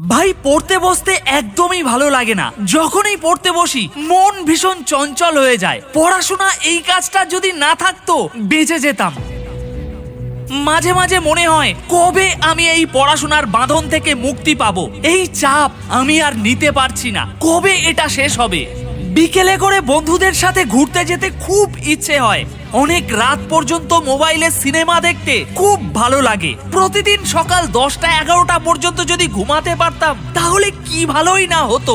ভাই, পড়তে বসতে একদমই ভালো লাগে না। যখনই পড়তে বসি, মন ভীষণ চঞ্চল হয়ে যায়। পড়াশোনা এই কাজটা যদি না থাকতো, বেঁচে যেতাম। মাঝে মাঝে মনে হয়, কবে আমি এই পড়াশোনার বাঁধন থেকে মুক্তি পাবো? এই চাপ আমি আর নিতে পারছি না। কবে এটা শেষ হবে? বিকেলে করে বন্ধুদের সাথে ঘুরতে যেতে খুব ইচ্ছে হয়। অনেক রাত পর্যন্ত মোবাইলে সিনেমা দেখতে খুব ভালো লাগে। প্রতিদিন সকাল দশটা এগারোটা পর্যন্ত যদি ঘুমাতে পারতাম, তাহলে কি ভালোই না হতো।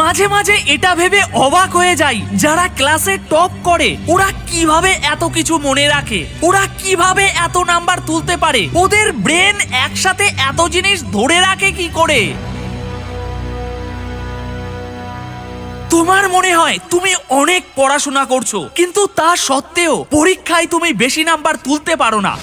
মাঝে মাঝে এটা ভেবে অবাক হয়ে যাই, যারা ক্লাসে টপ করে, ওরা কীভাবে এত কিছু মনে রাখে? ওরা কীভাবে এত নাম্বার তুলতে পারে? ওদের ব্রেন একসাথে এত জিনিস ধরে রাখে কি করে? তোমার মনে হয় তুমি অনেক পড়াশোনা করছ, কিন্তু তা সত্ত্বেও পরীক্ষায় তুমি বেশি নাম্বার তুলতে পারো না।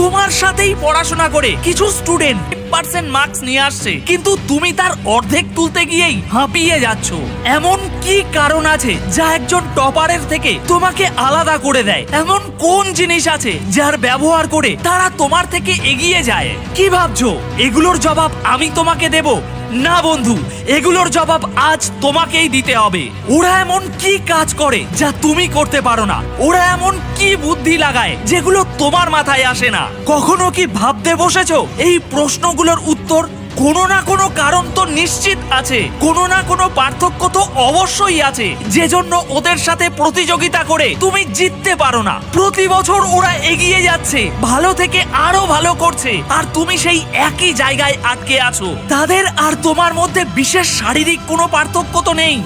তোমার সাথেই পড়াশোনা করে কিছু স্টুডেন্ট পার্সেন্ট মার্কস নিয়ে আসছে, কিন্তু তুমি তার অর্ধেক তুলতে গিয়েই হাঁপিয়ে যাচ্ছ। এমন কি কারণ আছে যা একজন টপারের থেকে তোমাকে আলাদা করে দেয়। এমন কোন জিনিস আছে যার ব্যবহার করে তারা তোমার থেকে এগিয়ে যায়? কি ভাবছ? এগুলোর জবাব আমি তোমাকে দেব? না বন্ধু, এগুলোর জবাব আজ তোমাকেই দিতে হবে। ওরা এমন কি কাজ করে যা তুমি করতে পারো না? ওরা এমন কি বুদ্ধি লাগায় যেগুলো তোমার মাথায় আসে না? কখনো কি ভাবতে বসেছো? এই প্রশ্নগুলোর উত্তর কোনো না কোনো কারণ তো নিশ্চিত আছে। কোনো না কোনো পার্থক্য তো অবশ্যই আছে। যে জন্য ওদের সাথে প্রতিযোগিতা করে তুমি জিততে পারো না। প্রতি বছর ওরা এগিয়ে যাচ্ছে, ভালো থেকে আরও ভালো করছে, আর তুমি সেই একই জায়গায় আটকে আছো। তাদের আর তোমার মধ্যে বিশেষ শারীরিক কোনো পার্থক্য তো নেই।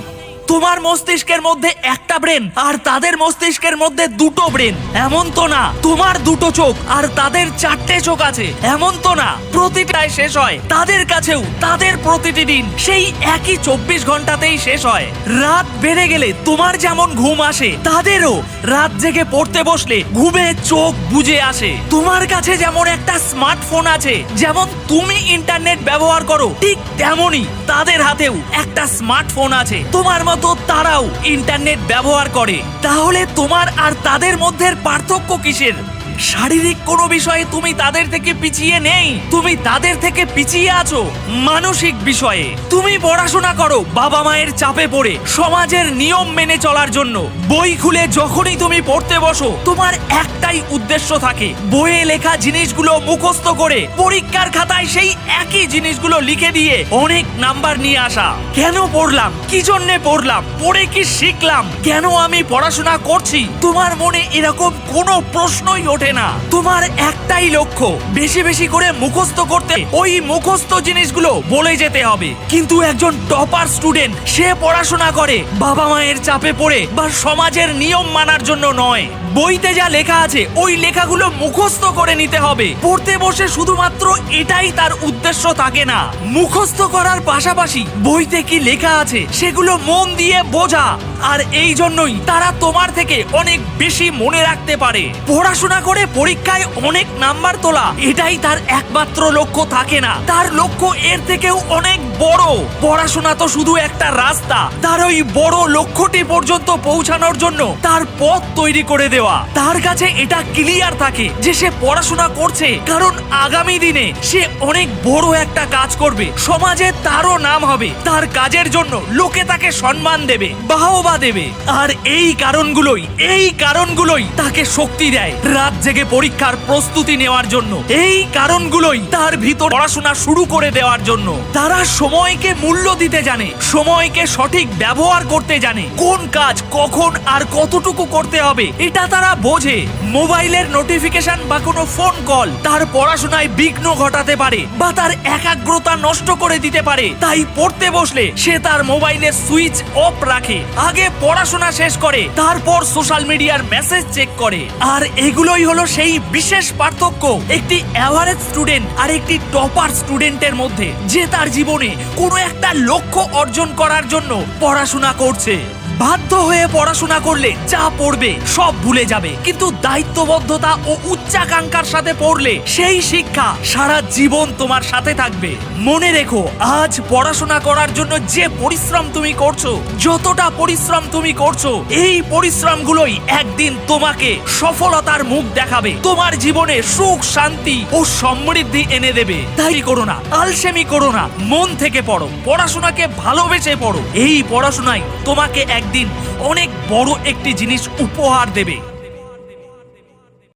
তোমার মস্তিষ্কের মধ্যে একটা ব্রেন আর তাদের মস্তিষ্কের মধ্যে দুটো ব্রেন। এমন তো না, তোমার দুটো চোখ আর তাদের চারটে চোখ আছে। এমন তো না, প্রতিটাই শেষ হয়। তাদের কাছেও, তাদের প্রতিটি দিন সেই একই চব্বিশ ঘন্টাতেই শেষ হয়। রাত বেড়ে গেলে তোমার যেমন ঘুম আসে, তাদেরও রাত জেগে পড়তে বসলে ঘুমে চোখ বুজে আসে। তোমার কাছে যেমন একটা স্মার্টফোন আছে, যেমন তুমি ইন্টারনেট ব্যবহার করো, ঠিক তেমনই তাদের হাতেও একটা স্মার্টফোন আছে। তোমার মতো তারাও ইন্টারনেট ব্যবহার করে। তাহলে তোমার আর তাদের মধ্যে পার্থক্য কিসের? শারীরিক কোনো বিষয়ে তুমি তাদের থেকে পিছিয়ে নেই। তুমি তাদের থেকে পিছিয়ে আছো। মানসিক বিষয়ে। তুমি পড়াশোনা করো, বাবা মায়ের চাপে পড়ে, সমাজের নিয়ম মেনে চলার জন্য। বই খুলে যখনই তুমি পড়তে বসো, তোমার একটাই উদ্দেশ্য থাকে। বইয়ে লেখা জিনিসগুলো মুখস্থ করে, পরীক্ষার খাতায় সেই একই জিনিসগুলো লিখে দিয়ে অনেক নাম্বার নিয়ে আসা। কেন পড়লাম? কি জন্যে পড়লাম? পড়ে কি শিখলাম? কেন আমি পড়াশোনা করছি? তোমার মনে এরকম কোনো প্রশ্নই ওঠে না। তোমার একটাই লক্ষ্য, বেশি বেশি করে মুখস্থ করতে, ওই মুখস্থ জিনিসগুলো বলে যেতে হবে। কিন্তু একজন টপার স্টুডেন্ট, সে পড়াশোনা করে বাবা মায়ের চাপে পড়ে বা সমাজের নিয়ম মানার জন্য নয়। বইতে যা লেখা আছে, ওই লেখাগুলো মুখস্থ করে নিতে হবে। পড়তে বসে শুধুমাত্র এটাই তার উদ্দেশ্য থাকে না। মুখস্থ করার পাশাপাশি বইতে কি লেখা আছে, সেগুলো মন দিয়ে বোঝা। আর এই জন্যই তারা তোমার থেকে অনেক বেশি মনে রাখতে পারে। পড়াশোনা করে পরীক্ষায় অনেক নাম্বার তোলা, এটাই তার একমাত্র লক্ষ্য থাকে না। তার লক্ষ্য এর থেকেও অনেক বড়। পড়াশোনা তো শুধু একটা রাস্তা। তার ওই বড় লক্ষ্যটি পর্যন্ত পৌঁছানোর জন্য তার পথ তৈরি করে দেওয়া তার কাছে এটা ক্লিয়ার থাকে যে সে পড়াশোনা করছে, কারণ আগামী দিনে সে অনেক বড় একটা কাজ করবে। সমাজে তারও নাম হবে, তার কাজের জন্য লোকে তাকে সম্মান দেবে, বাহবা দেবে। আর এই কারণগুলোই এই কারণগুলোই তাকে শক্তি দেয় রাত জেগে পরীক্ষার প্রস্তুতি নেওয়ার জন্য। এই কারণগুলোই তার ভিতর পড়াশোনা শুরু করে দেওয়ার জন্য। তারা সময়কে মূল্য দিতে জানে, সময়কে সঠিক ব্যবহার করতে জানে, কোন কাজ কখন আর কতটুকু করতে হবে, এটা তারা বোঝে, মোবাইলের নোটিফিকেশন বা কোনো ফোন কল তার পড়াশোনায় বিঘ্ন ঘটাতে পারে বা তার একাগ্রতা নষ্ট করে দিতে পারে। তাই পড়তে বসলে সে তার মোবাইলের সুইচ অফ রাখে, আগে পড়াশোনা শেষ করে, তারপর সোশ্যাল মিডিয়ার মেসেজ চেক করে। আর এগুলোই হলো সেই বিশেষ পার্থক্য, একটি অ্যাভারেজ স্টুডেন্ট আর একটি টপার স্টুডেন্টের মধ্যে, যে তার জীবনে কোনো একটা লক্ষ্য অর্জন করার জন্য পড়াশোনা করছে। বাধ্য হয়ে পড়াশোনা করলে যা পড়বে সব ভুলে যাবে। কিন্তু দায়িত্ববদ্ধতা ও উচ্চাকাঙ্ক্ষার সাথে পড়লে সেই শিক্ষা সারা জীবন তোমার সাথে থাকবে। মনে রেখো, আজ পড়াশোনা করার জন্য যে পরিশ্রম তুমি করছ, যতটা পরিশ্রম তুমি করছ, এই পরিশ্রমগুলোই একদিন তোমাকে সফলতার মুখ দেখাবে। তোমার জীবনে সুখ, শান্তি ও সমৃদ্ধি এনে দেবে। তাই করো না, আলসেমি করো না, মন থেকে পড়ো। পড়াশোনাকে ভালোবেসে পড়ো। এই পড়াশোনায় তোমাকে একদিন অনেক বড় একটি জিনিস উপহার দেবে।